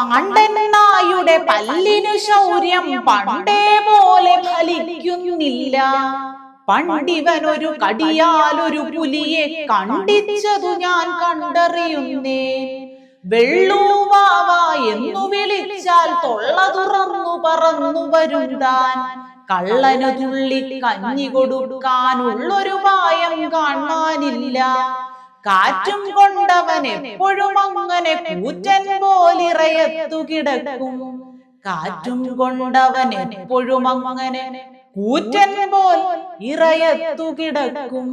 പാണ്ഡനായുടെ പല്ലിനു ശൗര്യം പണ്ടേ പോലെ ഫലിക്കുന്നില്ല. പണ്ടിവനൊരു കടിയാലൊരു പുലിയെ കണ്ടിച്ചതു ഞാൻ കണ്ടറിയുന്നേ. വെള്ളൂവാവ എന്നു വിളിച്ചാൽ തൊള്ള തുറന്നു പറന്നു വരുതാൻ കള്ളനു തുള്ളി കഞ്ഞി കൊടുക്കാനുള്ളൊരു പായം കാണാനില്ല. കാറ്റും കൊണ്ടവൻ എപ്പോഴും അങ്ങനെ കൂറ്റൻ പോലിറയത്തു കിടക്കും കാറ്റും കൊണ്ടവൻ എപ്പോഴും അങ്ങനെ കൂറ്റൻ പോൽ ഇറയത്തു കിടക്കും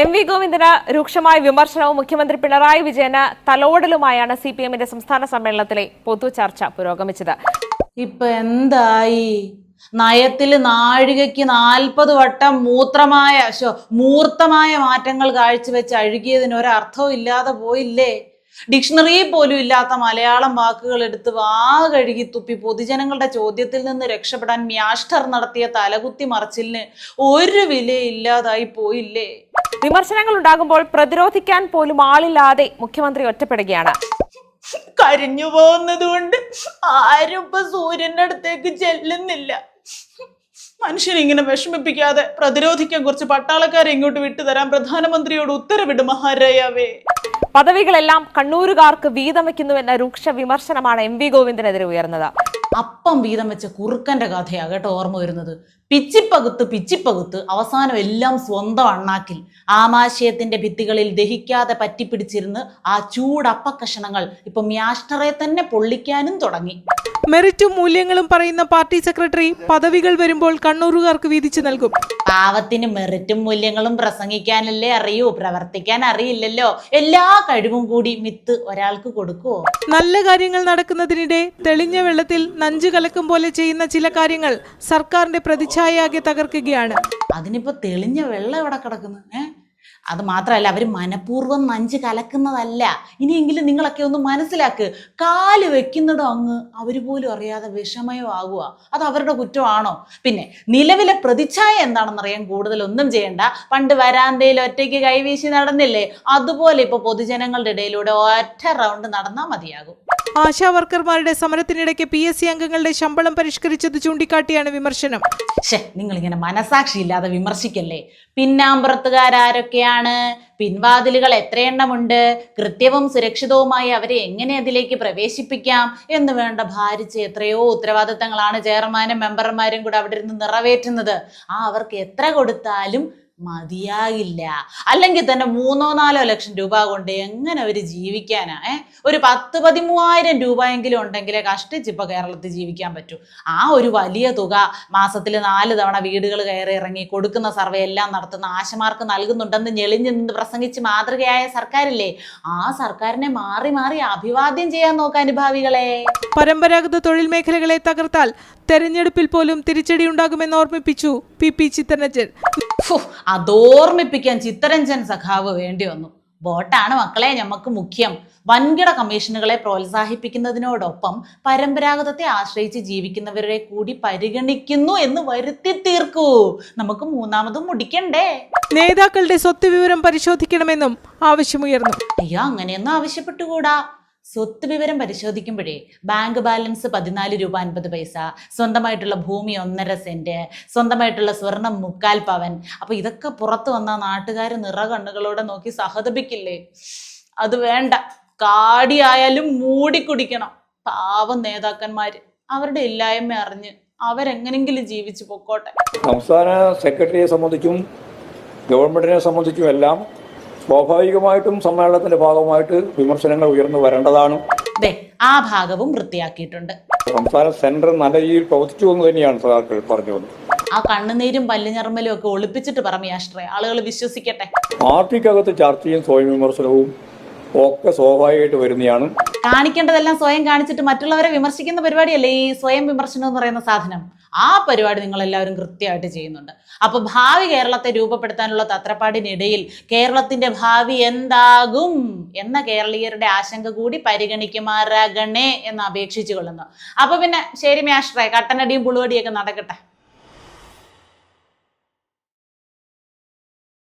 എം വി ഗോവിന്ദന് രൂക്ഷമായ വിമർശനവും മുഖ്യമന്ത്രി പിണറായി വിജയന് തലോടലുമായാണ് സി പി എമ്മിന്റെ സംസ്ഥാന സമ്മേളനത്തിലെ പൊതുചർച്ച പുരോഗമിച്ചത്. ഇപ്പൊ എന്തായി? നയത്തിൽ നാഴികയ്ക്ക് നാൽപ്പത് വട്ടം മൂത്രമായ മൂർത്തമായ മാറ്റങ്ങൾ കാഴ്ചവെച്ച് അഴുകിയതിന് ഒരർത്ഥവും ഇല്ലാതെ പോയില്ലേ? ഡിക്ഷണറി പോലും ഇല്ലാത്ത മലയാളം വാക്കുകൾ എടുത്ത് വാ കഴുകി തുപ്പി പൊതുജനങ്ങളുടെ ചോദ്യത്തിൽ നിന്ന് രക്ഷപ്പെടാൻ മ്യാഷ്ടർ നടത്തിയ തലകുത്തി മറച്ചിലിന് ഒരു വിലയില്ലാതായി പോയില്ലേ? വിമർശനങ്ങൾ ഉണ്ടാകുമ്പോൾ പ്രതിരോധിക്കാൻ പോലും ആളില്ലാതെ മുഖ്യമന്ത്രി ഒറ്റപ്പെടുകയാണ്. കരിഞ്ഞു പോകുന്നത് കൊണ്ട് ആരും ഇപ്പൊ സൂര്യന്റെ അടുത്തേക്ക് ചെല്ലുന്നില്ല. മനുഷ്യനെ വിഷമിപ്പിക്കാതെ പ്രതിരോധിക്കാൻ കുറച്ച് പട്ടാളക്കാരെ ഇങ്ങോട്ട് വിട്ടുതരാൻ പ്രധാനമന്ത്രിയോട് ഉത്തരവിട് മഹാരായാവേ. പദവികളെല്ലാം കണ്ണൂരുകാർക്ക് വീതം വയ്ക്കുന്നുവെന്ന രൂക്ഷ വിമർശനമാണ് എം വി ഗോവിന്ദനെതിരെ ഉയർന്നത്. അപ്പം വീതം വെച്ച കുറുക്കന്റെ കഥയാണ് കേട്ടോ ഓർമ്മ വരുന്നത്. പിച്ചിപ്പകുത്ത് പിച്ചിപ്പകുത്ത് അവസാനം എല്ലാം സ്വന്തം അണ്ണാക്കിൽ. ആമാശയത്തിന്റെ ഭിത്തികളിൽ ദഹിക്കാതെ പറ്റിപ്പിടിച്ചിരുന്ന് ആ ചൂടപ്പക്കഷണങ്ങൾ ഇപ്പൊ മ്യാഷ്ടറെ തന്നെ പൊള്ളിക്കാനും തുടങ്ങി. മെറിറ്റും മൂല്യങ്ങളും പറയുന്ന പാർട്ടി സെക്രട്ടറി പദവികൾ വരുമ്പോൾ കണ്ണൂരുകാർക്ക് വീതിച്ചു നൽകും. പാവത്തിന് മെറിറ്റും മൂല്യങ്ങളും പ്രസംഗിക്കാനല്ലേ അറിയൂ പ്രവർത്തിക്കാൻ അറിയില്ലല്ലോ. എല്ലാ കഴിവും കൂടി മിത്ത് ഒരാൾക്ക് കൊടുക്കുവോ നല്ല കാര്യങ്ങൾ നടക്കുന്നതിനിടെ തെളിഞ്ഞ വെള്ളത്തിൽ നഞ്ചു കലക്കും പോലെ ചെയ്യുന്ന ചില കാര്യങ്ങൾ സർക്കാരിന്റെ പ്രതിച്ഛായയാകെ തകർക്കുകയാണ്. അതിനിപ്പോ തെളിഞ്ഞ വെള്ളം എവിടെ കിടക്കുന്നു ഏ? അത് മാത്രമല്ല അവർ മനഃപൂർവം നഞ്ച് കലക്കുന്നതല്ല. ഇനിയെങ്കിലും നിങ്ങളൊക്കെ ഒന്ന് മനസ്സിലാക്ക്. കാൽ വെക്കുന്നിടം അങ്ങ് അവർ പോലും അറിയാതെ വിഷമയോ ആകുക അത് അവരുടെ കുറ്റമാണോ? പിന്നെ നിലവിലെ പ്രതിച്ഛായ എന്താണെന്നറിയാൻ കൂടുതലൊന്നും ചെയ്യണ്ട. പണ്ട് വരാന്തയിൽ ഒറ്റയ്ക്ക് കൈവീശി നടന്നില്ലേ? അതുപോലെ ഇപ്പൊ പൊതുജനങ്ങളുടെ ഇടയിലൂടെ ഒറ്റ റൗണ്ട് നടന്നാൽ മതിയാകും. ആശാ വർക്കർമാരുടെ സമരത്തിനിടയ്ക്ക് പി എസ് സി അംഗങ്ങളുടെ ശമ്പളം പരിഷ്കരിച്ചത് ചൂണ്ടിക്കാട്ടിയാണ് വിമർശനം. നിങ്ങൾ നിങ്ങളിങ്ങനെ മനസാക്ഷിയില്ലാതെ വിമർശിക്കല്ലേ? പിന്നാമ്പുറത്തുകാരൊക്കെയാണ് പിൻവാതിലുകൾ എത്രയെണ്ണമുണ്ട്? കൃത്യവും സുരക്ഷിതവുമായി അവരെ എങ്ങനെ അതിലേക്ക് പ്രവേശിപ്പിക്കാം എന്ന് വേണ്ട ഭാരിച്ച എത്രയോ ഉത്തരവാദിത്തങ്ങളാണ് ചെയർമാനും മെമ്പർമാരും കൂടെ അവിടെ ഇരുന്ന് നിറവേറ്റുന്നത്. ആ അവർക്ക് എത്ര കൊടുത്താലും മതിയാകില്ല. അല്ലെങ്കിൽ തന്നെ മൂന്നോ നാലോ ലക്ഷം രൂപ കൊണ്ട് എങ്ങനെ അവർ ജീവിക്കാനാ? ഏ? ഒരു പത്ത് പതിമൂവായിരം രൂപയെങ്കിലും ഉണ്ടെങ്കിലേ ഇപ്പൊ കേരളത്തിൽ ജീവിക്കാൻ പറ്റൂ. ആ ഒരു വലിയ തുക മാസത്തിൽ നാല് തവണ വീടുകൾ കയറി ഇറങ്ങി കൊടുക്കുന്ന സർവേ എല്ലാം നടത്തുന്ന ആശമാർക്ക് നൽകുന്നുണ്ടെന്ന് ഞെളിഞ്ഞ് നിന്ന് പ്രസംഗിച്ച് മാതൃകയായ സർക്കാരില്ലേ? ആ സർക്കാരിനെ മാറി മാറി അഭിവാദ്യം ചെയ്യാൻ നോക്കാൻ അനുഭാവികളെ. പരമ്പരാഗത തൊഴിൽ മേഖലകളെ തകർത്താൽ തെരഞ്ഞെടുപ്പിൽ പോലും തിരിച്ചടി ഉണ്ടാകുമെന്ന് ഓർമ്മിപ്പിച്ചു പി പി ചിത്തരഞ്ജൻ ഫു, അതോർമ്മിപ്പിക്കാൻ ചിത്തരഞ്ജൻ സഖാവ് വേണ്ടി വന്നു. വോട്ടാണ് മക്കളെ ഞമ്മക്ക് മുഖ്യം. വൻകിട കമ്മീഷനുകളെ പ്രോത്സാഹിപ്പിക്കുന്നതിനോടൊപ്പം പരമ്പരാഗതത്തെ ആശ്രയിച്ച് ജീവിക്കുന്നവരെ കൂടി പരിഗണിക്കുന്നു എന്ന് വരുത്തി തീർക്കൂ. നമുക്ക് മൂന്നാമതും മുടിക്കണ്ടേ? നേതാക്കളുടെ സ്വത്ത് വിവരം പരിശോധിക്കണമെന്നും ആവശ്യമുയർന്നു. അയ്യോ അങ്ങനെയൊന്നും ആവശ്യപ്പെട്ടുകൂടാ. സ്വത്ത് വിവരം പരിശോധിക്കുമ്പോഴേ ബാങ്ക് ബാലൻസ് പതിനാല് രൂപ അൻപത് പൈസ സ്വന്തമായിട്ടുള്ള ഭൂമി ഒന്നര സെന്റ് സ്വന്തമായിട്ടുള്ള സ്വർണം മുക്കാൽ പവൻ. അപ്പൊ ഇതൊക്കെ പുറത്തു വന്ന നാട്ടുകാർ നിറകണ്ണുകളോടെ നോക്കി സഹതപിക്കില്ലേ? അത് വേണ്ട. കാടിയായാലും മൂടി കുടിക്കണം. പാവം നേതാക്കന്മാര്. അവരുടെ ഇല്ലായ്മ അറിഞ്ഞ് അവരെങ്ങനെങ്കിലും ജീവിച്ചു പൊക്കോട്ടെ. സംസ്ഥാന സെക്രട്ടറിയെ സംബന്ധിച്ചും ഗവൺമെന്റിനെ സംബന്ധിച്ചും എല്ലാം സ്വാഭാവികമായിട്ടും സമ്മേളനത്തിന്റെ ഭാഗമായിട്ട് വിമർശനങ്ങൾ ഉയർന്നു വരേണ്ടതാണ്. ആ ഭാഗവും വൃത്തിയാക്കിയിട്ടുണ്ട്. സംസ്ഥാന സെന്റർ നല്ല രീതിയിൽ പ്രവർത്തിച്ചു എന്ന് തന്നെയാണ് സഖാക്കൾ പറഞ്ഞു വന്നത്. ആ കണ്ണുനീരും പല്ലുഞറമ്പലും ഒക്കെ ഒളിപ്പിച്ചിട്ട് പറമിയാഷ്ട്രേ ആളുകൾ വിശ്വസിക്കട്ടെ. പാർട്ടിക്കകത്ത് ചർച്ചയും സ്വയം വിമർശനവും ഒക്കെ സ്വാഭാവികമായിട്ട് വരുന്നതാണ്. കാണിക്കേണ്ടതെല്ലാം സ്വയം കാണിച്ചിട്ട് മറ്റുള്ളവരെ വിമർശിക്കുന്ന പരിപാടിയല്ലേ ഈ സ്വയം വിമർശനം എന്ന് പറയുന്ന സാധനം? ആ പരിപാടി നിങ്ങൾ എല്ലാവരും കൃത്യമായിട്ട് ചെയ്യുന്നുണ്ട്. അപ്പൊ ഭാവി കേരളത്തെ രൂപപ്പെടുത്താനുള്ള തത്രപ്പാടിനിടയിൽ കേരളത്തിന്റെ ഭാവി എന്താകും എന്ന കേരളീയരുടെ ആശങ്ക കൂടി പരിഗണിക്കുമാറാകണേ എന്ന് അപേക്ഷിച്ചു കൊള്ളുന്നു അപ്പൊ പിന്നെ ശരി മാഷ്ട്രേ കട്ടനടിയും പുളുവടിയൊക്കെ നടക്കട്ടെ.